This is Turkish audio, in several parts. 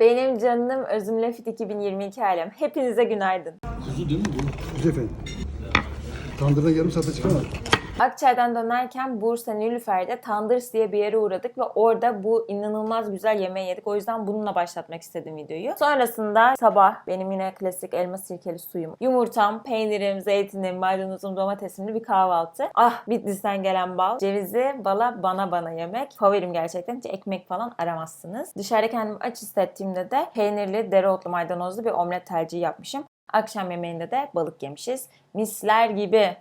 Benim canım Özümle Fit 2022 alem. Hepinize günaydın. Kuzu değil mi bu? Kuzu efendim. Tandırdan yarım saate çıkamaz. Akçay'dan dönerken Bursa Nilüfer'de Tandırс diye bir yere uğradık ve orada bu inanılmaz güzel yemeği yedik. O yüzden bununla başlatmak istedim videoyu. Sonrasında sabah benim yine klasik elma sirkeli suyum, yumurtam, peynirim, zeytinim, maydanozum, domatesimli bir kahvaltı. Ah Bitlis'ten gelen bal. Cevizi, bala, bana bana yemek. Favorim gerçekten. Hiç ekmek falan aramazsınız. Dışarıda kendimi aç hissettiğimde de peynirli, dereotlu, maydanozlu bir omlet tercihi yapmışım. Akşam yemeğinde de balık yemişiz. Misler gibi.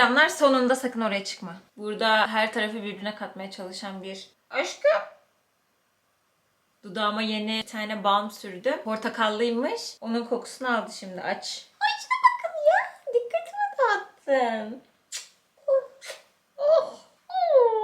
Selamlar. Sonunda sakın oraya çıkma. Burada her tarafı birbirine katmaya çalışan bir aşkım. Dudağıma yeni bir tane balm sürdü. Portakallıymış. Onun kokusunu aldı şimdi. Aç. Ay şuna bakın ya. Dikkatimi dağıttın. Cık. Oh. Oh. Oh.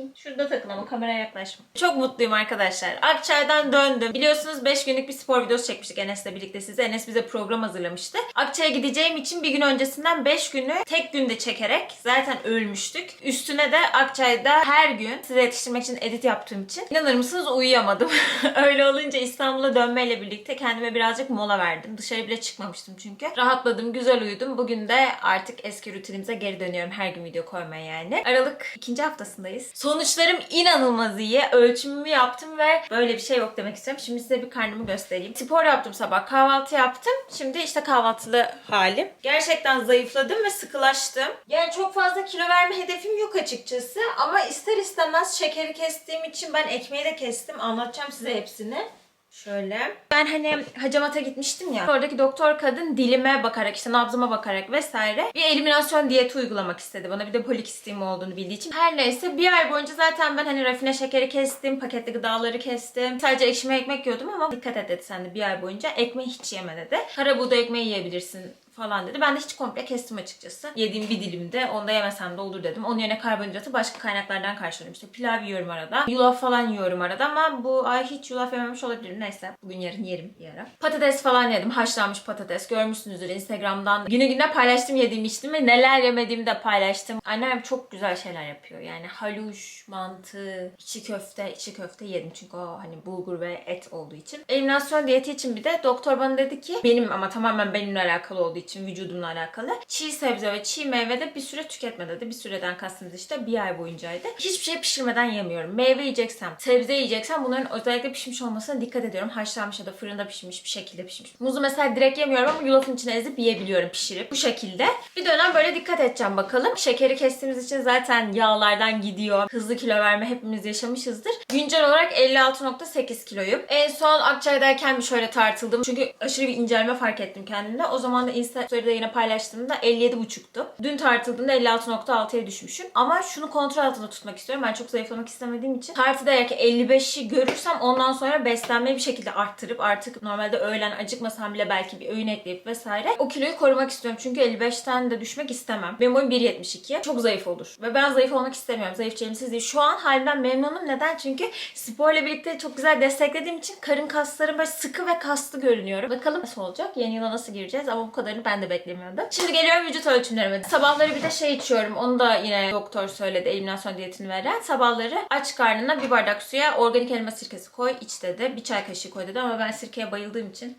Bakayım. Şurada takın ama kameraya yaklaşma. Çok mutluyum arkadaşlar. Akçay'dan döndüm. Biliyorsunuz 5 günlük bir spor videosu çekmiştik Enes'le birlikte size. Enes bize program hazırlamıştı. Akçay'a gideceğim için bir gün öncesinden 5 günü tek günde çekerek zaten ölmüştük. Üstüne de Akçay'da her gün size yetiştirmek için edit yaptığım için inanır mısınız uyuyamadım. Öyle olunca İstanbul'a dönmeyle birlikte kendime birazcık mola verdim. Dışarı bile çıkmamıştım çünkü. Rahatladım, güzel uyudum. Bugün de artık eski rutinimize geri dönüyorum. Her gün video koymaya yani. Aralık ikinci haftasındayız. Sonuçlarım inanılmaz iyi. Ölçümümü yaptım ve böyle bir şey yok demek istiyorum. Şimdi size bir karnımı göstereyim. Spor yaptım sabah. Kahvaltı yaptım. Şimdi işte kahvaltılı halim. Gerçekten zayıfladım ve sıkılaştım. Yani çok fazla kilo verme hedefim yok açıkçası. Ama ister istemez şekeri kestiğim için ben ekmeği de kestim. Anlatacağım size hepsini. Şöyle. Ben hani hacamata gitmiştim ya. Oradaki doktor kadın dilime bakarak işte nabzıma bakarak vesaire bir eliminasyon diyeti uygulamak istedi bana. Bir de polikistiğim olduğunu bildiği için. Her neyse bir ay boyunca zaten ben hani rafine şekeri kestim, paketli gıdaları kestim. Sadece ekşime ekmek yiyordum ama dikkat et dedi sen de bir ay boyunca ekmeği hiç yeme dedi. Kara buğday ekmeği yiyebilirsin falan dedi. Ben de hiç komple kestim açıkçası. Yediğim bir dilimde onu da yemesem de olur dedim. Onun yerine karbonhidratı başka kaynaklardan karşılıyorum. İşte pilav yiyorum arada. Yulaf falan yiyorum arada ama bu ay hiç yulaf yememiş olabilirim. Neyse bugün yarın yerim bir ara. Patates falan yedim. Haşlanmış patates. Görmüşsünüzdür Instagram'dan. Günü güne paylaştım yediğim içtiğimi. Neler yemediğimi de paylaştım. Annem çok güzel şeyler yapıyor. Yani haluş, mantı, içi köfte, içi köfte yedim. Çünkü o hani bulgur ve et olduğu için. Eliminasyon diyeti için bir de doktor bana dedi ki benim ama tamamen benimle alakalı olduğu için vücudumla alakalı. Çiğ sebze ve çiğ meyve de bir süre tüketme dedi. Bir süreden kastımız işte bir ay boyuncaydı. Hiçbir şey pişirmeden yemiyorum. Meyve yiyeceksem, sebze yiyeceksem bunların özellikle pişmiş olmasına dikkat ediyorum. Haşlanmış ya da fırında pişmiş bir şekilde pişmiş. Muzu mesela direkt yemiyorum ama yulafın içine ezip yiyebiliyorum pişirip. Bu şekilde. Bir dönem böyle dikkat edeceğim bakalım. Şekeri kestiğimiz için zaten yağlardan gidiyor. Hızlı kilo verme hepimiz yaşamışızdır. Güncel olarak 56.8 kiloyum. En son Akçay'dayken bir şöyle tartıldım. Çünkü aşırı bir incelme fark ettim kendimde. O zaman da Insta story'de yine paylaştığımda 57.5'tu. Dün tartıldığımda 56.6'ya düşmüşüm. Ama şunu kontrol altında tutmak istiyorum. Ben çok zayıflamak istemediğim için. Tartıda eğer ki 55'i görürsem ondan sonra beslenmeyi bir şekilde arttırıp artık normalde öğlen acıkmasam bile belki bir öğün ekleyip vesaire o kiloyu korumak istiyorum. Çünkü 55'ten de düşmek istemem. Benim boyum 1.72. Çok zayıf olur. Ve ben zayıf olmak istemiyorum. Zayıf çelimsiz değil. Şu an halimden memnunum. Neden? Çünkü sporla birlikte çok güzel desteklediğim için karın kaslarım böyle sıkı ve kaslı görünüyorum. Bakalım nasıl olacak? Yeni yıla nasıl gireceğiz? Ama bu kadarını ben de beklemiyordum. Şimdi geliyorum vücut ölçümlerime. Sabahları bir de şey içiyorum. Onu da yine doktor söyledi. Eliminasyon diyetini veren. Sabahları aç karnına bir bardak suya organik elma sirkesi koy. iç dedi. Bir çay kaşığı koy dedi ama ben sirkeye bayıldığım için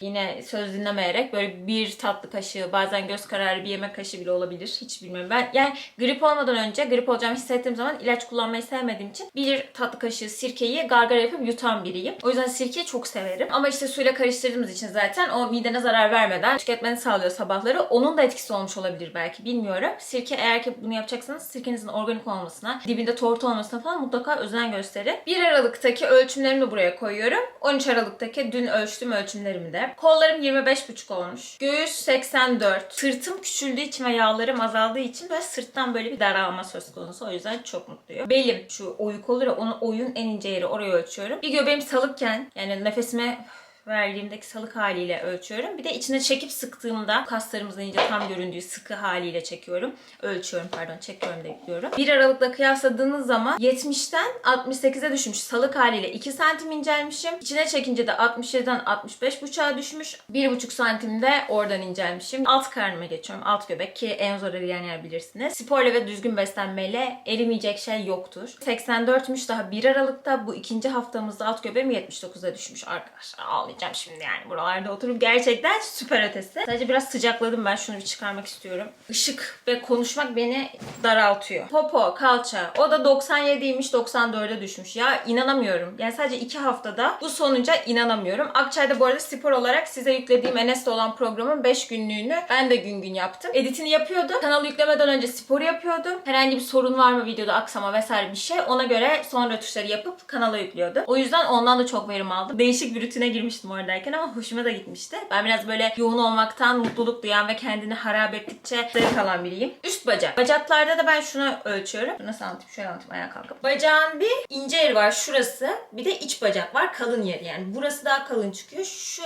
Yine söz dinlemeyerek böyle bir tatlı kaşığı bazen göz kararı bir yemek kaşığı bile olabilir. Hiç bilmiyorum. Ben yani grip olmadan önce grip olacağımı hissettiğim zaman ilaç kullanmayı sevmediğim için bir tatlı kaşığı sirkeyi gargara yapıp yutan biriyim. O yüzden sirkeyi çok severim. Ama işte suyla karıştırdığımız için zaten o midene zarar vermeden tüketmeni sağlıyor sabahları. Onun da etkisi olmuş olabilir belki bilmiyorum. Sirke eğer ki bunu yapacaksanız sirkenizin organik olmasına, dibinde tortu olmasına falan mutlaka özen gösterin. 1 Aralık'taki ölçümlerimi buraya koyuyorum. 13 Aralık'taki dün ölçtüğüm ölçümlerimi de. Kollarım 25,5 olmuş. Göğüs 84. Sırtım küçüldüğü için ve yağlarım azaldığı için böyle sırttan böyle bir daralma söz konusu. O yüzden çok mutluyum. Belim şu oyuk olur ya onun oyun en ince yeri oraya ölçüyorum. Bir göbeğim salıkken yani nefesime verdiğimdeki salık haliyle ölçüyorum. Bir de içine çekip sıktığımda kaslarımızın iyice tam göründüğü sıkı haliyle çekiyorum. Ölçüyorum pardon çekiyorum da ekliyorum. 1 Aralık'la kıyasladığınız zaman 70'ten 68'e düşmüş. Salık haliyle 2 santim incelmişim. İçine çekince de 67'den 65,5'a düşmüş. 1,5 santim de oradan incelmişim. Alt karnıma geçiyorum. Alt göbek ki en zor eriyen yer bilirsiniz. Sporla ve düzgün beslenmeyle erimeyecek şey yoktur. 84'müş daha 1 Aralık'ta bu ikinci haftamızda alt göbeğim 79'a düşmüş arkadaşlar. Ağlayacağım şimdi yani buralarda oturup gerçekten süper ötesi. Sadece biraz sıcakladım ben şunu bir çıkarmak istiyorum. Işık ve konuşmak beni daraltıyor. Popo, kalça o da 97'ymiş 94'e düşmüş. Ya inanamıyorum. Yani sadece 2 haftada bu sonuca inanamıyorum. Akçay'da bu arada spor olarak size yüklediğim Enes'te olan programın 5 günlüğünü ben de gün gün yaptım. Editini yapıyordum. Kanalı yüklemeden önce spor yapıyordum. Herhangi bir sorun var mı videoda aksama vesaire bir şey. Ona göre son rötuşları yapıp kanala yüklüyordum. O yüzden ondan da çok verim aldım. Değişik bir rutine girmiştim oradayken ama hoşuma da gitmişti. Ben biraz böyle yoğun olmaktan mutluluk duyan ve kendini harap ettikçe zevk alan biriyim. Üst bacak. Bacaklarda da ben şunu ölçüyorum. Nasıl anlatayım? Şöyle anlatayım ayağa kalkıp. Bacağın bir ince yeri var şurası. Bir de iç bacak var. Kalın yeri yani. Burası daha kalın çıkıyor. Şu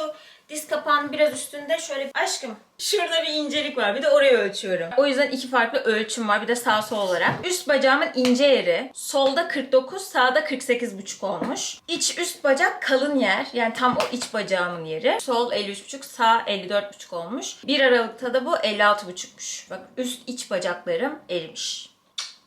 Diz kapağının biraz üstünde şöyle aşkım şurada bir incelik var. Bir de orayı ölçüyorum. O yüzden iki farklı ölçüm var. Bir de sağ sol olarak. Üst bacağımın ince yeri solda 49, sağda 48,5 olmuş. İç üst bacak kalın yer. Yani tam o iç bacağımın yeri. Sol 53,5, sağ 54,5 olmuş. 1 Aralık'ta da bu 56,5'muş. Bak üst iç bacaklarım erimiş.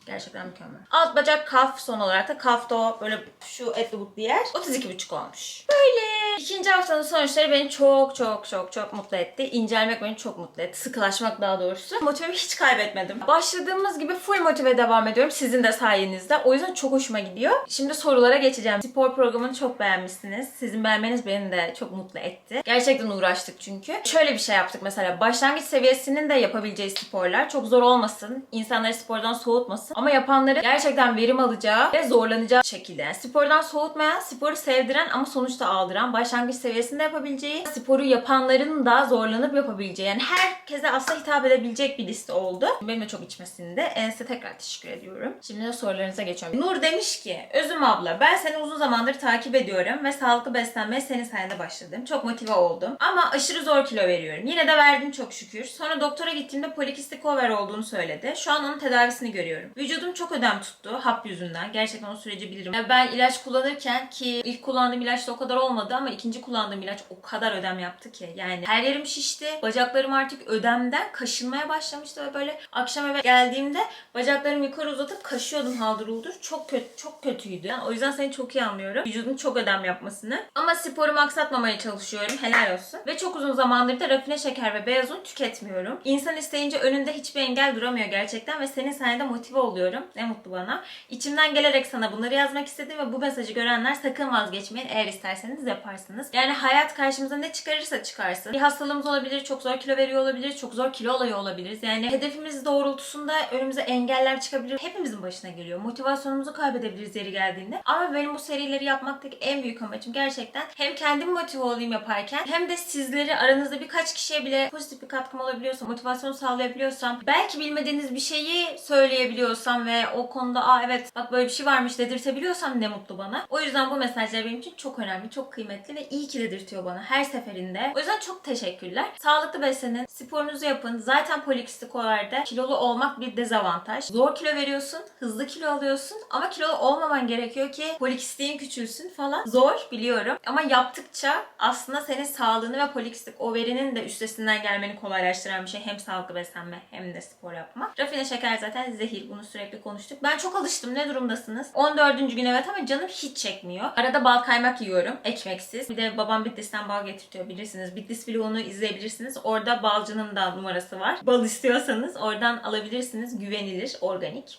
Gerçekten mükemmel. Alt bacak kaf son olarak da kafta o böyle şu etli butlu yer 32,5 olmuş. Böyle. İkinci haftanın sonuçları beni çok çok çok çok mutlu etti. İncelmek beni çok mutlu etti. Sıkılaşmak daha doğrusu. Motivemi hiç kaybetmedim. Başladığımız gibi full motive devam ediyorum. Sizin de sayenizde. O yüzden çok hoşuma gidiyor. Şimdi sorulara geçeceğim. Spor programını çok beğenmişsiniz. Sizin beğenmeniz beni de çok mutlu etti. Gerçekten uğraştık çünkü. Şöyle bir şey yaptık mesela. Başlangıç seviyesinin de yapabileceği sporlar. Çok zor olmasın. insanları spordan soğutmasın. Ama yapanların gerçekten verim alacağı ve zorlanacağı şekilde. Spordan soğutmayan, sporu sevdiren ama sonuçta aldıran, başlangıç seviyesinde yapabileceği, sporu yapanların da zorlanıp yapabileceği. Yani herkese aslında hitap edebilecek bir liste oldu. Benim de çok içmesinde. En size tekrar teşekkür ediyorum. Şimdi de sorularınıza geçiyorum. Nur demiş ki, Özüm abla ben seni uzun zamandır takip ediyorum ve sağlıklı beslenmeye senin sayende başladım. Çok motive oldum. Ama aşırı zor kilo veriyorum. Yine de verdim çok şükür. Sonra doktora gittiğimde polikistik over olduğunu söyledi. Şu an onun tedavisini görüyorum. Vücudum çok ödem tuttu hap yüzünden. Gerçekten o süreci bilirim. Ben ilaç kullanırken ki ilk kullandığım ilaçta o kadar olmadı ama ikinci kullandığım ilaç o kadar ödem yaptı ki. Yani her yerim şişti. Bacaklarım artık ödemden kaşınmaya başlamıştı ve böyle akşam eve geldiğimde bacaklarımı yukarı uzatıp kaşıyordum haldır uldur. Çok kötü, çok kötüydü. Yani o yüzden seni çok iyi anlıyorum. Vücudun çok ödem yapmasını. Ama sporumu aksatmamaya çalışıyorum. Helal olsun. Ve çok uzun zamandır da rafine şeker ve beyaz un tüketmiyorum. İnsan isteyince önünde hiçbir engel duramıyor gerçekten ve senin sayende motive oluyorum. Ne mutlu bana. İçimden gelerek sana bunları yazmak istedim ve bu mesajı görenler sakın vazgeçmeyin. Eğer isterseniz yaparsınız. Yani hayat karşımıza ne çıkarırsa çıkarsın. Bir hastalığımız olabilir, çok zor kilo veriyor olabilir, çok zor kilo alıyor olabiliriz. Yani hedefimiz doğrultusunda önümüze engeller çıkabilir. Hepimizin başına geliyor. Motivasyonumuzu kaybedebiliriz yeri geldiğinde. Ama benim bu serileri yapmaktaki en büyük amacım gerçekten hem kendim motive olayım yaparken hem de sizleri aranızda birkaç kişiye bile pozitif bir katkım olabiliyorsa, motivasyon sağlayabiliyorsam, belki bilmediğiniz bir şeyi söyleyebiliyorsam ve o konuda aa evet bak böyle bir şey varmış dedirtebiliyorsam ne mutlu bana. O yüzden bu mesajlar benim için çok önemli, çok kıymetli ve iyi ki dedirtiyor bana her seferinde. O yüzden çok teşekkürler. Sağlıklı beslenin, sporunuzu yapın. Zaten polikistikolarda kilolu olmak bir dezavantaj. Zor kilo veriyorsun, hızlı kilo alıyorsun ama kilolu olmaman gerekiyor ki polikistiğin küçülsün falan. Zor biliyorum ama yaptıkça aslında senin sağlığını ve polikistik overinin de üstesinden gelmeni kolaylaştıran bir şey. Hem sağlıklı beslenme hem de spor yapmak. Rafine şeker zaten zehir. Bunu sürekli konuştuk. Ben çok alıştım. Ne durumdasınız? 14. gün evet ama canım hiç çekmiyor. Arada bal kaymak yiyorum. Ekmeksiz. Bir de babam Bitlis'ten bal getirtiyor bilirsiniz. Bitlis vlogunu izleyebilirsiniz. Orada balcının da numarası var. Bal istiyorsanız oradan alabilirsiniz. Güvenilir, organik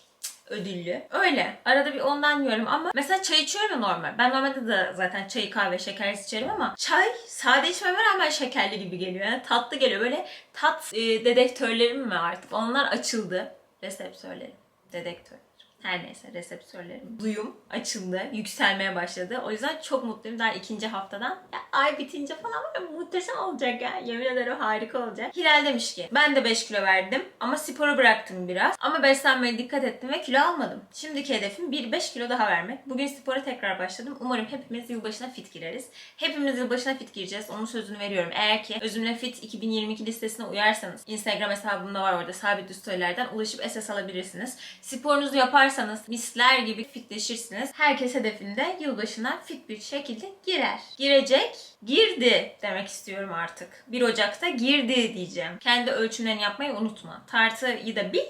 ödüllü. Öyle. Arada bir ondan yiyorum ama mesela çay içiyorum ya normal. Ben normalde de zaten çayı kahve şekersiz içerim ama çay sade içmeme rağmen şekerli gibi geliyor. Yani tatlı geliyor. Böyle tat e, dedektörlerim mi artık? Onlar açıldı. Reseptörlerim. Dedektör. Her neyse reseptörlerim. Duyum açıldı. Yükselmeye başladı. O yüzden çok mutluyum. Daha ikinci haftadan. Ya, ay bitince falan var ya, muhteşem olacak ya. Yemin ederim harika olacak. Hilal demiş ki ben de 5 kilo verdim ama sporu bıraktım biraz. Ama beslenmeye dikkat ettim ve kilo almadım. Şimdiki hedefim 1-5 kilo daha vermek. Bugün spora tekrar başladım. Umarım hepimiz yılbaşına fit gireriz. Hepimiz yılbaşına fit gireceğiz. Onun sözünü veriyorum. Eğer ki Özümle Fit 2022 listesine uyarsanız Instagram hesabımda var orada sabit storylerden ulaşıp SS alabilirsiniz. Sporunuzu yaparsanız misler gibi fitleşirsiniz. Herkes hedefinde yılbaşına fit bir şekilde girer. Girecek, girdi demek istiyorum artık. 1 Ocak'ta girdi diyeceğim. Kendi ölçümlerini yapmayı unutma. Tartıyı da bil,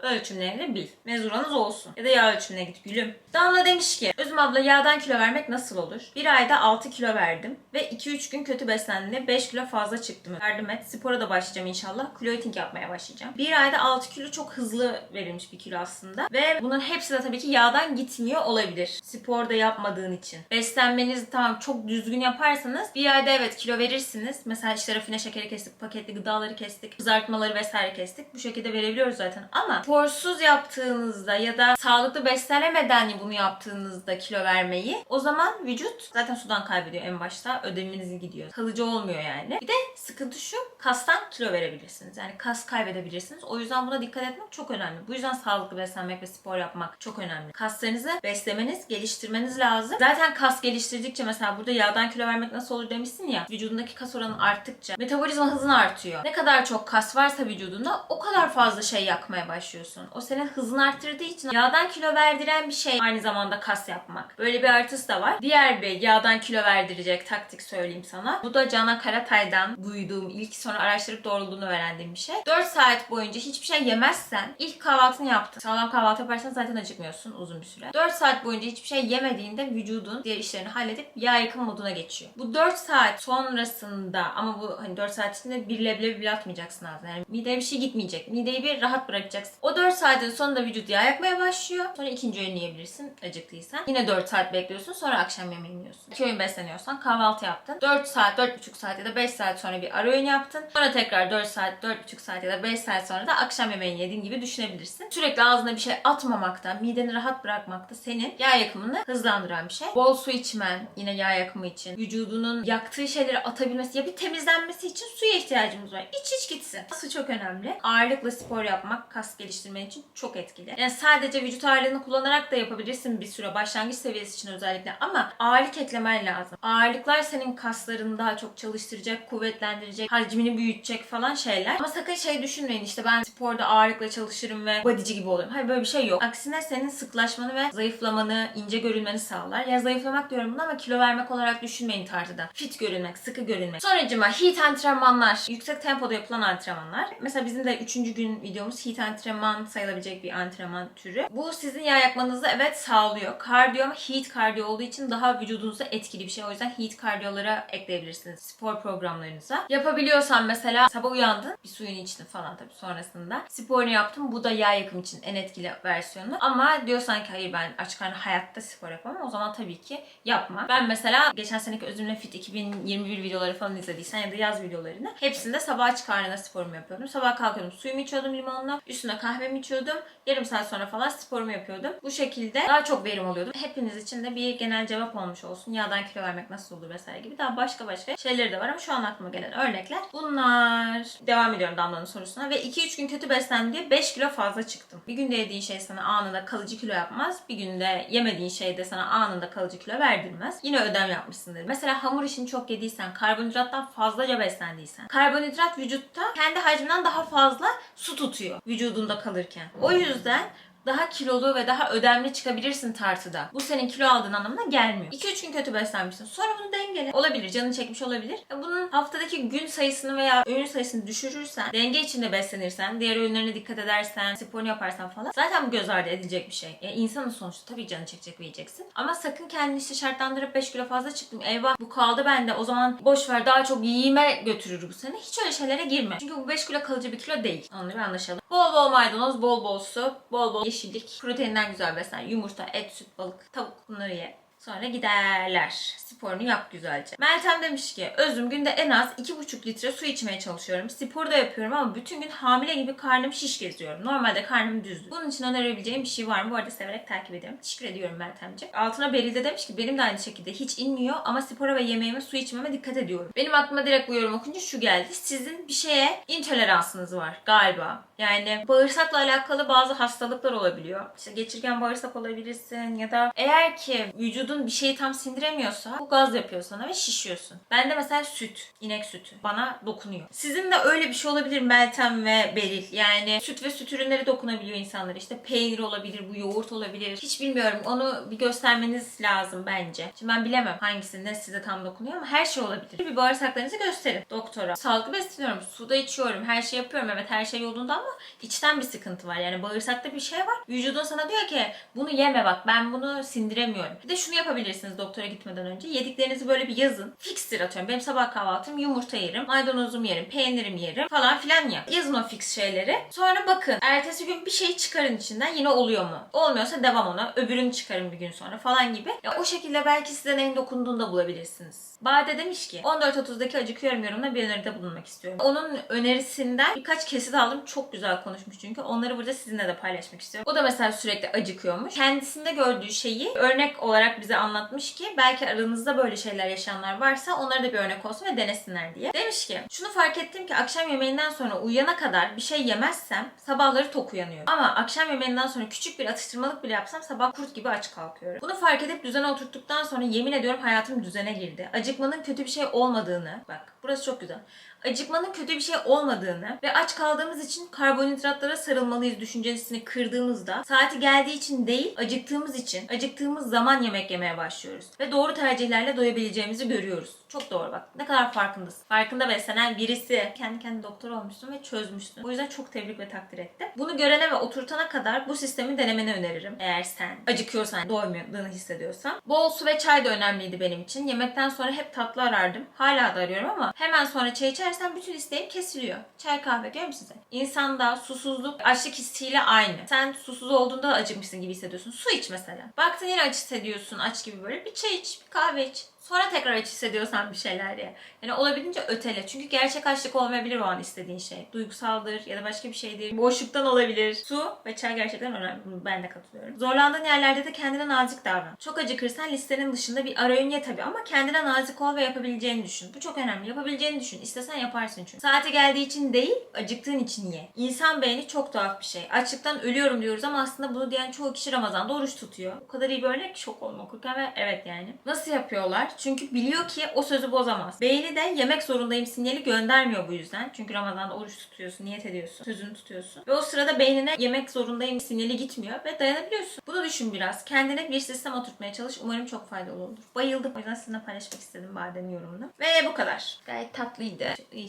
ölçümlerini bil. Mezuranız olsun. Ya da yağ ölçümüne git gülüm. Damla demiş ki Özüm abla yağdan kilo vermek nasıl olur? Bir ayda 6 kilo verdim ve 2-3 gün kötü beslendiğimde 5 kilo fazla çıktım. Yardım et. Spora da başlayacağım inşallah. Kilo eating yapmaya başlayacağım. Bir ayda 6 kilo çok hızlı verilmiş bir kilo aslında. Ve bunun hepsi de tabii ki yağdan gitmiyor olabilir. Sporda yapmadığın için. Beslenmenizi tamam çok düzgün yaparsanız bir ayda evet kilo verirsiniz. Mesela işte rafine şekeri kestik, paketli gıdaları kestik, kızartmaları vesaire kestik. Bu şekilde verebiliyoruz zaten. Ama sporsuz yaptığınızda ya da sağlıklı beslenemeden bunu yaptığınızda kilo vermeyi o zaman vücut zaten sudan kaybediyor en başta. Ödeminiz gidiyor. Kalıcı olmuyor yani. Bir de sıkıntı şu kastan kilo verebilirsiniz. Yani kas kaybedebilirsiniz. O yüzden buna dikkat etmek çok önemli. Bu yüzden sağlıklı beslenmek ve spor yapmak çok önemli. Kaslarınızı beslemeniz, geliştirmeniz lazım. Zaten kas geliştirdikçe mesela burada yağdan kilo vermek nasıl olur demişsin ya. Vücudundaki kas oranı arttıkça metabolizma hızın artıyor. Ne kadar çok kas varsa vücudunda o kadar fazla şey yakmaya başlıyor başlıyorsun. O senin hızını arttırdığı için yağdan kilo verdiren bir şey aynı zamanda kas yapmak. Böyle bir artısı da var. Diğer bir yağdan kilo verdirecek taktik söyleyeyim sana. Bu da Cana Karatay'dan duyduğum, ilk sonra araştırıp doğruluğunu öğrendiğim bir şey. 4 saat boyunca hiçbir şey yemezsen ilk kahvaltını yaptın. Sağlam kahvaltı yaparsan zaten acıkmıyorsun uzun bir süre. 4 saat boyunca hiçbir şey yemediğinde vücudun diğer işlerini halledip yağ yakım moduna geçiyor. Bu 4 saat sonrasında ama bu hani 4 saat içinde bir leblebi bile atmayacaksın ağzına. Yani mideye bir şey gitmeyecek. Mideyi bir rahat bırakacaksın. O 4 saatin sonunda vücut yağ yakmaya başlıyor. Sonra ikinci öğünü yiyebilirsin acıktıysan. Yine 4 saat bekliyorsun sonra akşam yemeğini yiyorsun. 2 öğün besleniyorsan kahvaltı yaptın. 4 saat, 4,5 saat ya da 5 saat sonra bir ara öğün yaptın. Sonra tekrar 4 saat, 4,5 saat ya da 5 saat sonra da akşam yemeğini yediğin gibi düşünebilirsin. Sürekli ağzına bir şey atmamakta, mideni rahat bırakmakta senin yağ yakımını hızlandıran bir şey. Bol su içmen yine yağ yakımı için. Vücudunun yaktığı şeyleri atabilmesi ya bir temizlenmesi için suya ihtiyacımız var. İç iç gitsin. Su çok önemli. Ağırlıkla spor yapmak kas geliştirmen için çok etkili. Yani sadece vücut ağırlığını kullanarak da yapabilirsin bir süre başlangıç seviyesi için özellikle ama ağırlık eklemen lazım. Ağırlıklar senin kaslarını daha çok çalıştıracak, kuvvetlendirecek, hacmini büyütecek falan şeyler. Ama sakın şey düşünmeyin işte ben sporda ağırlıkla çalışırım ve bodyci gibi olurum. Hayır böyle bir şey yok. Aksine senin sıklaşmanı ve zayıflamanı, ince görünmeni sağlar. Ya zayıflamak diyorum bunu ama kilo vermek olarak düşünmeyin tartıda. Fit görünmek, sıkı görünmek. Sonracıma heat antrenmanlar, yüksek tempoda yapılan antrenmanlar. Mesela bizim de üçüncü gün videomuz heat antrenman sayılabilecek bir antrenman türü. Bu sizin yağ yakmanızı evet sağlıyor. Kardiyo ama heat kardiyo olduğu için daha vücudunuza etkili bir şey. O yüzden heat kardiyolara ekleyebilirsiniz spor programlarınıza. Yapabiliyorsan mesela sabah uyandın, bir suyunu içtin falan tabii sonrasında. Sporunu yaptım. Bu da yağ yakım için en etkili versiyonu. Ama diyorsan ki hayır ben aç karnı hayatta spor yapamam. O zaman tabii ki yapma. Ben mesela geçen seneki Özümle Fit 2021 videoları falan izlediysen ya da yaz videolarını hepsinde sabah aç karnına sporumu yapıyordum. Sabah kalkıyordum suyumu içiyordum limonla. Üstüne kahvemi içiyordum. Yarım saat sonra falan sporumu yapıyordum. Bu şekilde daha çok verim oluyordum. Hepiniz için de bir genel cevap olmuş olsun. Yağdan kilo vermek nasıl olur vesaire gibi. Daha başka başka şeyleri de var ama şu an aklıma gelen örnekler bunlar. Devam ediyorum Damla'nın sorusuna. Ve 2-3 gün kötü beslendim diye 5 kilo fazla çıktım. Bir günde yediğin şey sana anında kalıcı kilo yapmaz. Bir günde yemediğin şey de sana anında kalıcı kilo verdirmez. Yine ödem yapmışsındır. Mesela hamur işini çok yediysen, karbonhidrattan fazlaca beslendiysen. Karbonhidrat vücutta kendi hacminden daha fazla su tutuyor vücudunda kalırken. O yüzden daha kilolu ve daha ödemli çıkabilirsin tartıda. Bu senin kilo aldığın anlamına gelmiyor. 2-3 gün kötü beslenmişsin. Sonra bunu dengele. Olabilir. Canın çekmiş olabilir. Bunun haftadaki gün sayısını veya öğün sayısını düşürürsen, denge içinde beslenirsen, diğer öğünlerine dikkat edersen, sporunu yaparsan falan zaten bu göz ardı edilecek bir şey. Yani insanın sonuçta tabii canı çekecek ve yiyeceksin. Ama sakın kendini işte şartlandırıp 5 kilo fazla çıktım. Eyvah bu kaldı bende. O zaman boş ver daha çok yiyime götürür bu seni. Hiç öyle şeylere girme. Çünkü bu 5 kilo kalıcı bir kilo değil. Bir anlaşalım. Bol bol maydanoz, bol bol su, bol bol yeşillik, proteinden güzel beslen. Yumurta, et, süt, balık, tavuk bunları ye. Sonra giderler. Sporunu yap güzelce. Meltem demiş ki Özüm günde en az 2,5 litre su içmeye çalışıyorum. Spor da yapıyorum ama bütün gün hamile gibi karnım şiş geziyorum. Normalde karnım düzdü. Bunun için önerebileceğim bir şey var mı? Bu arada severek takip ediyorum. Teşekkür ediyorum Meltemciğim. Altına Beril de demiş ki benim de aynı şekilde hiç inmiyor ama spora ve yemeğime su içmeme dikkat ediyorum. Benim aklıma direkt bu yorum okunca şu geldi. Sizin bir şeye intoleransınız var galiba. Yani bağırsakla alakalı bazı hastalıklar olabiliyor. İşte geçirgen bağırsak olabilirsin ya da eğer ki vücudun bir şeyi tam sindiremiyorsa bu gaz yapıyor sana ve şişiyorsun. Bende mesela süt, inek sütü bana dokunuyor. Sizin de öyle bir şey olabilir Meltem ve Beril. Yani süt ve süt ürünleri dokunabiliyor insanlara. İşte peynir olabilir, bu yoğurt olabilir. Hiç bilmiyorum. Onu bir göstermeniz lazım bence. Şimdi ben bilemem hangisinde size tam dokunuyor ama her şey olabilir. Bir bağırsaklarınızı gösterin doktora. Sağlıklı besleniyorum, suda içiyorum, her şey yapıyorum. Evet her şey yolunda ama içten bir sıkıntı var. Yani bağırsakta bir şey var. Vücudun sana diyor ki bunu yeme bak ben bunu sindiremiyorum. Bir de şunu yapabilirsiniz doktora gitmeden önce. Yediklerinizi böyle bir yazın. Fikstir atıyorum. Benim sabah kahvaltım yumurta yerim, maydanozumu yerim, peynirim yerim falan filan ya. Yazın o fix şeyleri. Sonra bakın ertesi gün bir şey çıkarın içinden yine oluyor mu? Olmuyorsa devam ona. Öbürünü çıkarın bir gün sonra falan gibi. Ya o şekilde belki size neyin dokunduğunu da bulabilirsiniz. Bade demiş ki 14.30'daki acıkıyorum yorumuna bir öneride bulunmak istiyorum. Onun önerisinden birkaç kesit aldım. Çok güzel konuşmuş çünkü. Onları burada sizinle de paylaşmak istiyorum. O da mesela sürekli acıkıyormuş. Kendisinde gördüğü şeyi örnek olarak bize anlatmış ki belki aranızda böyle şeyler yaşayanlar varsa onlara da bir örnek olsun ve denesinler diye. Demiş ki şunu fark ettim ki akşam yemeğinden sonra uyuyana kadar bir şey yemezsem sabahları tok uyanıyorum. Ama akşam yemeğinden sonra küçük bir atıştırmalık bile yapsam sabah kurt gibi aç kalkıyorum. Bunu fark edip düzene oturttuktan sonra yemin ediyorum hayatım düzene girdi. Acıkmanın kötü bir şey olmadığını, bak burası çok güzel. acıkmanın kötü bir şey olmadığını ve aç kaldığımız için karbonhidratlara sarılmalıyız düşüncesini kırdığımızda saati geldiği için değil acıktığımız için acıktığımız zaman yemek yemeye başlıyoruz. Ve doğru tercihlerle doyabileceğimizi görüyoruz. Çok doğru bak. Ne kadar farkındasın. Farkında beslenen birisi. Kendi kendine doktor olmuşsun ve çözmüşsün. O yüzden çok tebrik ve takdir ettim. Bunu görene ve oturtana kadar bu sistemi denemeni öneririm. Eğer sen acıkıyorsan, doymadığını hissediyorsan. Bol su ve çay da önemliydi benim için. Yemekten sonra hep tatlı arardım. Hala da arıyorum ama hemen sonra çay içersen bütün isteğim kesiliyor. Çay kahve diyorum size. İnsanda susuzluk açlık hissiyle aynı. Sen susuz olduğunda da acıkmışsın gibi hissediyorsun. Su iç mesela. Baktın yine aç hissediyorsun aç gibi böyle. Bir çay iç, bir kahve iç. Sonra tekrar aç hissediyorsan bir şeyler ye. Yani olabildiğince ötele. Çünkü gerçek açlık olmayabilir o an istediğin şey. Duygusaldır ya da başka bir şeydir. Boşluktan olabilir. Su ve çay gerçekten önemli. Ben de katılıyorum. Zorlandığın yerlerde de kendine nazik davran. Çok acıkırsan listenin dışında bir ara öğün ye tabii ama kendine nazik ol ve yapabileceğini düşün. Bu çok önemli. Yapabileceğini düşün. İstesen yaparsın çünkü. Saati geldiği için değil, acıktığın için ye. İnsan beyni çok tuhaf bir şey. Açlıktan ölüyorum diyoruz ama aslında bunu diyen çoğu kişi Ramazan'da oruç tutuyor. O kadar iyi böyle ki şok olma okurken ve evet yani. Nasıl yapıyorlar? Çünkü biliyor ki o sözü bozamaz. Beyni de yemek zorundayım sinyali göndermiyor bu yüzden. Çünkü Ramazan'da oruç tutuyorsun, niyet ediyorsun, sözünü tutuyorsun. Ve o sırada beynine yemek zorundayım sinyali gitmiyor ve dayanabiliyorsun. Bunu düşün biraz. Kendine bir sistem oturtmaya çalış. Umarım çok faydalı olur. Bayıldım. O yüzden sizinle paylaşmak istedim badem yorumunu. Ve bu kadar. Gayet tatlıydı. Çok iyi.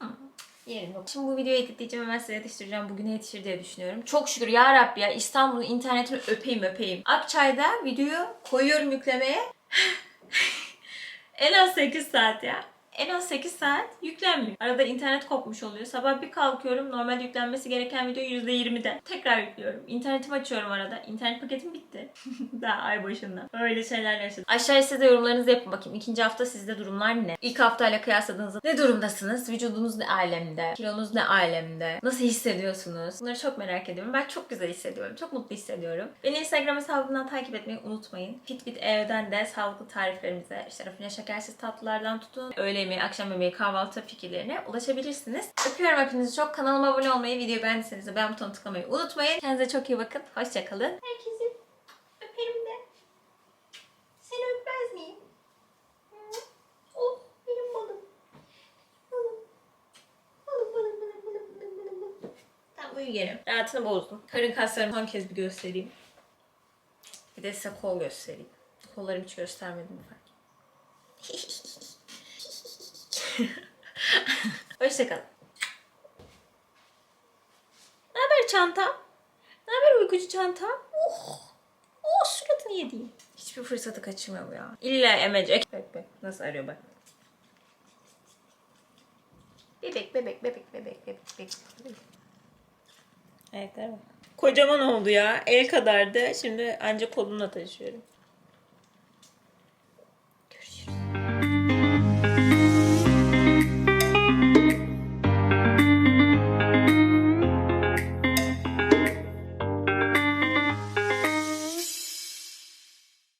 Hı. Yerim yok. Şimdi bu videoyu editleyeceğim hemen size yetiştireceğim. Bugüne yetişir diye düşünüyorum. Çok şükür ya Rabbi ya İstanbul'un internetini öpeyim öpeyim. Akçay'da videoyu koyuyorum yüklemeye. En az 8 saat ya. En az 8 saat yüklenmiyor. Arada internet kopmuş oluyor. Sabah bir kalkıyorum. Normalde yüklenmesi gereken video %20'de. Tekrar yüklüyorum. İnternetimi açıyorum arada. İnternet paketim bitti. Daha ay başında. Öyle şeyler yaşadım. Aşağıya size de yorumlarınızı yapın bakayım. İkinci hafta sizde durumlar ne? İlk haftayla kıyasladığınızda ne durumdasınız? Vücudunuz ne alemde? Kilonuz ne alemde? Nasıl hissediyorsunuz? Bunları çok merak ediyorum. Ben çok güzel hissediyorum. Çok mutlu hissediyorum. Beni Instagram hesabımdan takip etmeyi unutmayın. Fitbit evden de sağlıklı tariflerimize, işte rafine şekersiz tatlılardan tutun. Öğle yemeği, akşam yemeği, kahvaltı fikirlerine ulaşabilirsiniz. Öpüyorum hepinizi çok. Kanalıma abone olmayı, videoyu beğendiyseniz de beğen butonuna tıklamayı unutmayın. Kendinize çok iyi bakın. Hoşçakalın. Herkesi öperim de. Seni öpmez miyim? Oh benim balım. Balım. Balım balım balım balım balım balım balım. Tamam uyu gene. Rahatını bozdum. Karın kaslarımı son kez bir göstereyim. Bir de size kol göstereyim. Kollarımı hiç göstermedim fark. Hoşçakalın. Ne haber çanta? Ne haber uykucu çanta? Oh! Oh suratını yediğim. Hiçbir fırsatı kaçırmıyor bu ya. İlla emecek. Bek bek. Nasıl arıyor bak. Bebek bebek bebek bebek bebek bebek. Ayakklara bak. Kocaman oldu ya. El kadardı. Şimdi ancak kolumla taşıyorum.